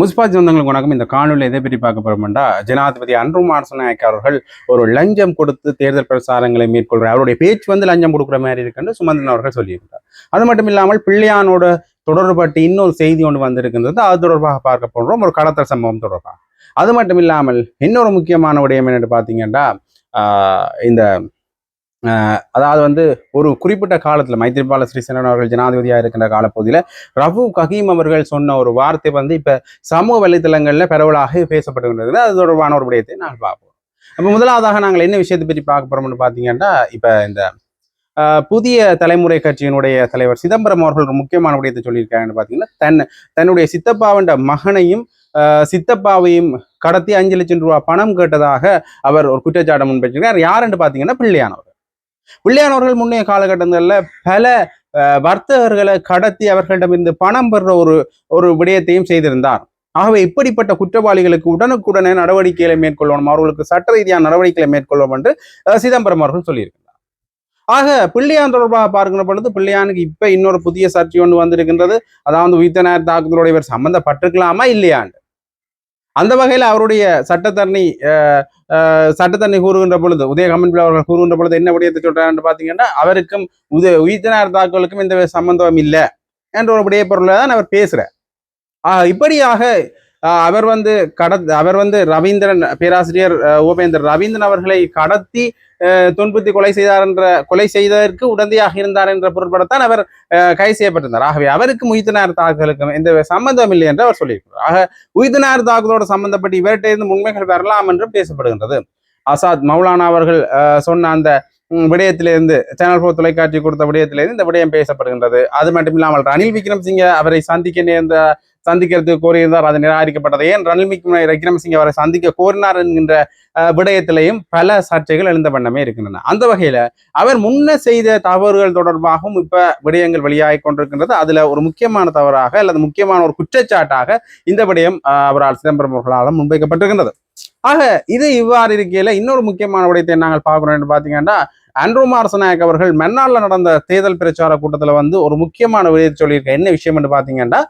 முஸ்பா சொந்தங்களுக்கு வணக்கம். இந்த காணொலி எதை பற்றி பார்க்க போறோம்டா ஜனாதிபதி அன்ரு மார்சநாயக் அவர்கள் ஒரு லஞ்சம் கொடுத்து தேர்தல் பிரச்சாரங்களை மேற்கொள்கிறார் அவருடைய பேச்சு வந்து லஞ்சம் கொடுக்குற மாதிரி இருக்குன்னு சுமந்திரன் அவர்கள் சொல்லியிருந்தார் அது மட்டும் இல்லாமல் பிள்ளையானோட தொடர்பட்டு இன்னொரு செய்தி ஒன்று வந்திருக்கின்றது. அது தொடர்பாக பார்க்க போன்றோம் ஒரு கடத்தல் சம்பவம் தொடர்பாக. அது மட்டும் இல்லாமல் இன்னொரு முக்கியமான விடயம் என்னன்னு பார்த்தீங்கன்னா இந்த அதாவது வந்து ஒரு குறிப்பிட்ட காலத்துல மைத்திரிபால ஸ்ரீசேனன் அவர்கள் ஜனாதிபதியாக இருக்கின்ற காலப்பகுதியில் ரவு கஹீம் அவர்கள் சொன்ன ஒரு வார்த்தை வந்து இப்ப சமூக வலைத்தளங்கள்ல பரவலாக பேசப்படுகின்றது அது தொடர்பான ஒரு விடயத்தை நாங்கள் பார்ப்போம். அப்ப முதலாவதாக நாங்கள் என்ன விஷயத்தை பற்றி பார்க்க போறோம்னு பார்த்தீங்கன்னா இப்ப இந்த ஆஹ் புதிய தலைமுறை கட்சியினுடைய தலைவர் சிதம்பரம் அவர்கள் ஒரு முக்கியமான விடயத்தை சொல்லியிருக்காங்கன்னு பார்த்தீங்கன்னா தன் தன்னுடைய சித்தப்பாவண்ட மகனையும் ஆஹ் சித்தப்பாவையும் கடத்தி அஞ்சு லட்சம் ரூபாய் பணம் கேட்டதாக அவர் ஒரு குற்றச்சாட்டை முன்வைச்சிருக்கார் யாருன்னு பார்த்தீங்கன்னா பிள்ளையானவர். பிள்ளையானவர்கள் முன்னைய காலகட்டங்களில் பல வர்த்தகர்களை கடத்தி அவர்களிடமிருந்து பணம் பெறுற ஒரு ஒரு விடயத்தையும் செய்திருந்தார். ஆகவே இப்படிப்பட்ட குற்றவாளிகளுக்கு உடனுக்குடனே நடவடிக்கைகளை மேற்கொள்ளணும் அவர்களுக்கு சட்ட ரீதியான நடவடிக்கைகளை மேற்கொள்ளும் என்று சிதம்பரம் அவர்கள் சொல்லியிருக்கிறார். ஆக பிள்ளையான் தொடர்பாக பார்க்கிற பொழுது பிள்ளையானுக்கு இப்ப இன்னொரு புதிய சர்ச்சை ஒன்று வந்திருக்கின்றது. அதாவது உயிர்த்தனார் தாக்குதலோட இவர் சம்பந்தப்பட்டிருக்கலாமா இல்லையாண்டு? அந்த வகையில் அவருடைய சட்டத்தரணி ஆஹ் ஆஹ் கூறுகின்ற பொழுது உதய கமன்பில் அவர்கள் கூறுகின்ற பொழுது என்ன விடயத்தை சொல்றாருன்னு பாத்தீங்கன்னா அவருக்கும் உதய உயிர்த்தினார் தாக்குதலுக்கும் எந்த சம்பந்தம் இல்லை என்ற ஒரு விடைய பொருளை தான் அவர் பேசுகிறார் ஆஹ் இப்படியாக அவர் வந்து கட அவர் வந்து ரவீந்திரன் பேராசிரியர் ஆஹ் ரவீந்திரன் அவர்களை கடத்தி ஆஹ் கொலை செய்தார் என்ற கொலை செய்ததற்கு உடந்தையாக இருந்தார் என்ற பொருட்படத்தான் அவர் ஆஹ் கைது செய்யப்பட்டிருந்தார். ஆகவே அவருக்கு உயிர்த்தனார் தாக்குதலுக்கும் எந்த சம்பந்தம் இல்லை என்று அவர் சொல்லியிருக்கிறார். ஆக உயிர்த்தனார் தாக்குதலோடு சம்பந்தப்பட்டு இவர்கிட்ட உண்மைகள் வரலாம் என்றும் பேசப்படுகின்றது. ஆசாத் மௌலானா அவர்கள் சொன்ன அந்த விடயத்திலிருந்து சேனல் போர் தொலைக்காட்சி கொடுத்த விடயத்திலிருந்து இந்த விடயம் பேசப்படுகின்றது. அது மட்டும் இல்லாமல் ரணில் விக்ரம்சிங்க அவரை சந்திக்க நேர்ந்த சந்திக்கிறது கோரியிருந்தார் அது நிராகரிக்கப்பட்டது. ஏன் ரணில் விக்ரமசிங்க அவரை சந்திக்க கோரினார் என்கின்ற விடயத்திலையும் பல சர்ச்சைகள் எழுந்த வண்ணமே இருக்கின்றன. அந்த வகையில அவர் முன்ன செய்த தவறுகள் தொடர்பாகவும் இப்ப விடயங்கள் வெளியாகி கொண்டிருக்கின்றது. அதுல ஒரு முக்கியமான தவறாக அல்லது முக்கியமான ஒரு குற்றச்சாட்டாக இந்த விடயம் அஹ், அவரால் சிதம்பரம் அவர்களால் முன்வைக்கப்பட்டிருக்கின்றது. ஆக இது இவ்வாறு இருக்கையில இன்னொரு முக்கியமான விடயத்தை நாங்கள் பார்க்கிறோம் என்று பாத்தீங்கன்னா ஆண்ட்ரூ மார்சநாயக் அவர்கள் மன்னார்ல நடந்த தேர்தல் பிரச்சார கூட்டத்துல வந்து ஒரு முக்கியமான விடயத்தை சொல்லியிருக்க என்ன விஷயம் என்று பாத்தீங்கன்னா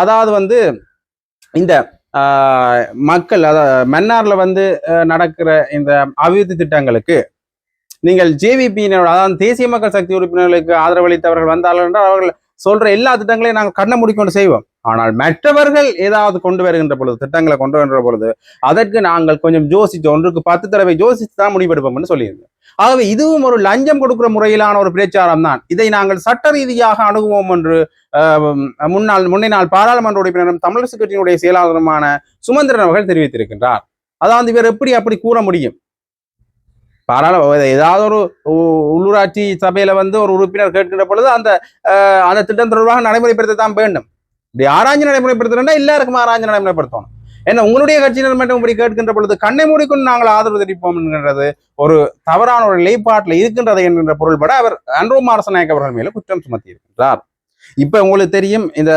அதாவது வந்து இந்த ஆஹ், மக்கள் அதாவது மன்னாரில் வந்து நடக்கிற இந்த அபிவிருத்தி திட்டங்களுக்கு நீங்கள் ஜேவிபியினோட அதாவது தேசிய மக்கள் சக்தி உறுப்பினர்களுக்கு ஆதரவளித்தவர்கள் வந்தார்கள் என்றால் அவர்கள் சொல்ற எல்லா திட்டங்களையும் நாங்கள் கண்ணை மூடிக்கொண்டு செய்வோம். ஆனால் மற்றவர்கள் ஏதாவது கொண்டு வருகின்ற பொழுது திட்டங்களை கொண்டு வருகின்ற பொழுது அதற்கு நாங்கள் கொஞ்சம் யோசிச்சு ஒன்றுக்கு பத்து தடவை யோசித்து தான் முடிவெடுப்போம்னு சொல்லியிருந்தோம் ஆகவே இதுவும் ஒரு லஞ்சம் கொடுக்கிற முறையிலான ஒரு பிரச்சாரம் தான். இதை நாங்கள் சட்ட ரீதியாக அணுகுவோம் என்று ஆஹ், முன்னாள் முன்னே நாள் பாராளுமன்ற உறுப்பினரும் தமிழரசு கட்சியினுடைய செயலாளருமான சுமந்திரன் அவர்கள் தெரிவித்திருக்கின்றார். அதாவது இவர் எப்படி அப்படி கூற முடியும்? பாராள ஏதாவது ஒரு உள்ளூராட்சி சபையில வந்து ஒரு உறுப்பினர் கேட்கின்ற பொழுது அந்த அந்த திட்டம் தொடர்பாக நடைமுறைப்படுத்த தான் வேண்டும். இப்படி ஆராய்ச்சி நடைமுறைப்படுத்தணும்னா எல்லாருக்கும் ஆராய்ச்சி நடைமுறைப்படுத்தணும். ஏன்னா உங்களுடைய கட்சியினர் மட்டும் இப்படி கேட்கின்ற பொழுது கண்ணை மூடிக்கொண்டு நாங்கள் ஆதரவு தெரிவிப்போம் என்கின்றது ஒரு தவறான ஒரு நிலைப்பாட்டில் இருக்கின்றது என்கின்ற பொருள்பட அவர் அன்ரோ மாரசநாயக் அவர்கள் மேல குற்றம் சுமத்தி இருக்கின்றார் இப்ப உங்களுக்கு தெரியும் இந்த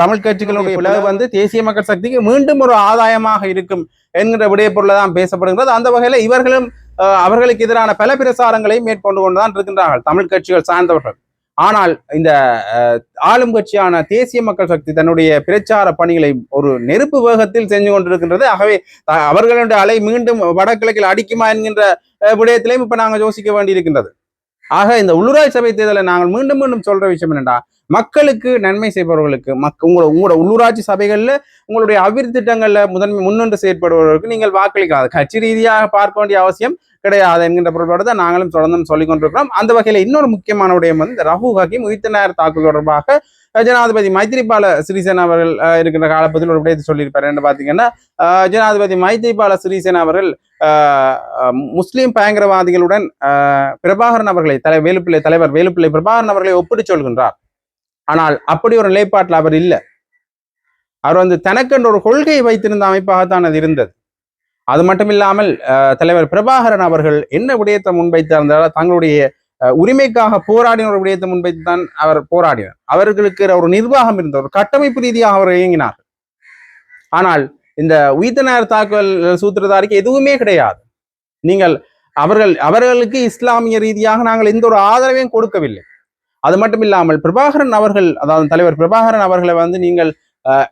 தமிழ் கட்சிகளுடைய பிளவு வந்து தேசிய மக்கள் சக்திக்கு மீண்டும் ஒரு ஆதாயமாக இருக்கும் என்கிற விடய பொருளை தான் பேசப்படுகிறது அந்த வகையில இவர்களும் அவர்களுக்கு எதிரான பல பிரசாரங்களையும் மேற்கொண்டு கொண்டுதான் இருக்கின்றார்கள் தமிழ் கட்சிகள் சார்ந்தவர்கள். ஆனால் இந்த அஹ், ஆளும் கட்சியான தேசிய மக்கள் சக்தி தன்னுடைய பிரச்சார பணிகளை ஒரு நெருப்பு வேகத்தில் செஞ்சு கொண்டிருக்கின்றது. ஆகவே அவர்களுடைய அலை மீண்டும் வடகிழக்கில் அடிக்குமா என்கின்ற விடயத்திலையும் இப்ப நாங்கள் யோசிக்க வேண்டியிருக்கின்றது. ஆக இந்த உள்ளூராட்சி சபை தேர்தலை நாங்கள் மீண்டும் மீண்டும் சொல்ற விஷயம் என்னடா மக்களுக்கு நன்மை செய்பவர்களுக்கு மக் உங்களோட உங்களோட உள்ளூராட்சி சபைகளில் உங்களுடைய அபிவிருத்தி திட்டங்களில் முதன்மை முன்னின்று செயற்படுபவர்களுக்கு நீங்கள் வாக்களிக்காது கட்சி ரீதியாக பார்க்க வேண்டிய அவசியம் கிடையாது என்கின்ற பொருட்பாடு தான் நாங்களும் தொடர்ந்து சொல்லிக் கொண்டிருக்கிறோம். அந்த வகையில இன்னொரு முக்கியமான விடயம் வந்து ரகு ஹக்கீம் உயிர்த்தனார் தாக்குதல் தொடர்பாக ஜனாதிபதி மைத்திரிபால சிறிசேனா அவர்கள் அஹ், இருக்கின்ற காலப்பதில் ஒரு விடயத்தை சொல்லியிருப்பார். என்ன பாத்தீங்கன்னா ஜனாதிபதி மைத்திரிபால சிறிசேனா அவர்கள் முஸ்லீம் பயங்கரவாதிகளுடன் பிரபாகரன் அவர்களை தலை வேலுப்பிள்ளை தலைவர் வேலுப்பிள்ளை பிரபாகரன் அவர்களை ஒப்பிட்டு சொல்கின்றார். ஆனால் அப்படி ஒரு நிலைப்பாட்டில் அவர் இல்லை. அவர் வந்து தனக்கென்ற ஒரு கொள்கையை வைத்திருந்த அமைப்பாகத்தான் அது இருந்தது. அது மட்டும் இல்லாமல் அஹ், தலைவர் பிரபாகரன் அவர்கள் என்ன விடயத்தை முன்வைத்திருந்தால் தங்களுடைய உரிமைக்காக போராடின ஒரு விடயத்தை முன்வைத்து தான் அவர் போராடினார். அவர்களுக்கு ஒரு நிர்வாகம் இருந்த ஒரு கட்டமைப்பு ரீதியாக அவர் இயங்கினார். ஆனால் இந்த உயிர்த்தனார் தாக்குதல் சூத்திரதாரிக்கு எதுவுமே கிடையாது. நீங்கள் அவர்கள் அவர்களுக்கு இஸ்லாமிய ரீதியாக நாங்கள் எந்த ஒரு ஆதரவையும் கொடுக்கவில்லை. அது மட்டும் இல்லாமல் பிரபாகரன் அவர்கள் அதாவது தலைவர் பிரபாகரன் அவர்களை வந்து நீங்கள்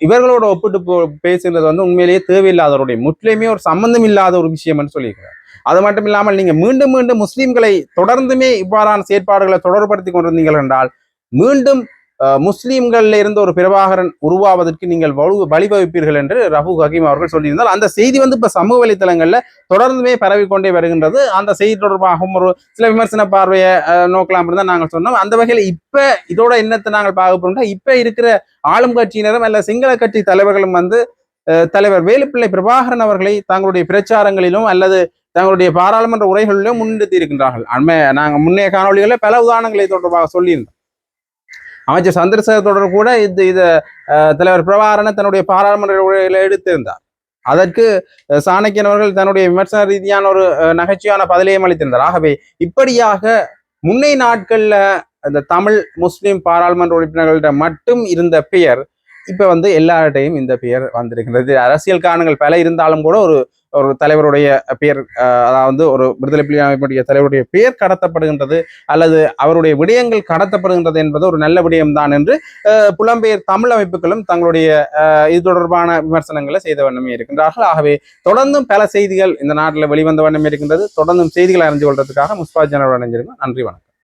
இவர்களோட ஒப்பிட்டு போ- பேசுகிறது வந்து உண்மையிலேயே தேவையில்லாதவருடைய முற்றிலுமே ஒரு சம்பந்தம் இல்லாத ஒரு விஷயம்னு சொல்லியிருக்கிறார். அது மட்டும் இல்லாமல் நீங்க மீண்டும் மீண்டும் முஸ்லீம்களை தொடர்ந்துமே இவ்வாறான செயற்பாடுகளை தொடர்படுத்தி கொண்டிருந்தீர்கள் என்றால் மீண்டும் முஸ்லீம்கள்ல இருந்து ஒரு பிரபாகரன் உருவாவதற்கு நீங்கள் வலு வழிவகுப்பீர்கள் என்று ரஃபு ஹக்கீம் அவர்கள் சொல்லியிருந்தால் அந்த செய்தி வந்து இப்ப சமூக வலைத்தளங்கள்ல தொடர்ந்துமே பரவிக்கொண்டே வருகின்றது. அந்த செய்தி தொடர்பாகவும் ஒரு சில விமர்சன பார்வையை நோக்கலாம் தான் நாங்கள் சொன்னோம். அந்த வகையில் இப்ப இதோட என்னத்தை நாங்கள் பார்க்க போறோம்னா இப்ப இருக்கிற ஆளும் கட்சியினரும் அல்ல சிங்கள கட்சி தலைவர்களும் வந்து தலைவர் வேலுப்பிள்ளை பிரபாகரன் அவர்களை தங்களுடைய பிரச்சாரங்களிலும் அல்லது தங்களுடைய பாராளுமன்ற உரைகளிலும் முன்னிறுத்தி இருக்கின்றார்கள். அண்மை நாங்கள் முன்னைய காணொளிகளில் பல உதாரணங்களை தொடர்பாக சொல்லியிருந்தோம். அமைச்சர் சந்திரசேகர் தொடர் கூட இது இதை தலைவர் பிரபாகரனை தன்னுடைய பாராளுமன்ற உரையில எடுத்திருந்தார். அதற்கு சாணக்கியன் அவர்கள் தன்னுடைய விமர்சன ரீதியான ஒரு நகைச்சுவையான பதிலையும் அளித்திருந்தார். ஆகவே இப்படியாக முன்னை நாட்கள்ல இந்த தமிழ் முஸ்லிம் பாராளுமன்ற உறுப்பினர்கள்ட்ட மட்டும் இருந்த பெயர் இப்ப வந்து எல்லார்டையும் இந்த பெயர் வந்திருக்கிறது அரசியல் காரணங்கள் பல இருந்தாலும் கூட ஒரு ஒரு தலைவருடைய பெயர் அதாவது ஒரு விடுதலை புலி அமைப்புடைய தலைவருடைய பெயர் கடத்தப்படுகின்றது அல்லது அவருடைய விடயங்கள் கடத்தப்படுகின்றது என்பது ஒரு நல்ல விடயம்தான் என்று புலம்பெயர் தமிழ் அமைப்புகளும் தங்களுடைய அஹ், இது தொடர்பான விமர்சனங்களை செய்த வண்ணமே இருக்கின்றார்கள். ஆகவே தொடர்ந்தும் பல செய்திகள் இந்த நாட்டில் வெளிவந்த வண்ணமே இருக்கின்றது. தொடர்ந்தும் செய்திகளை அறிந்து கொள்றதுக்காக முஸ்பா ஜனவரி அடைஞ்சிருக்கோம் நன்றி வணக்கம்.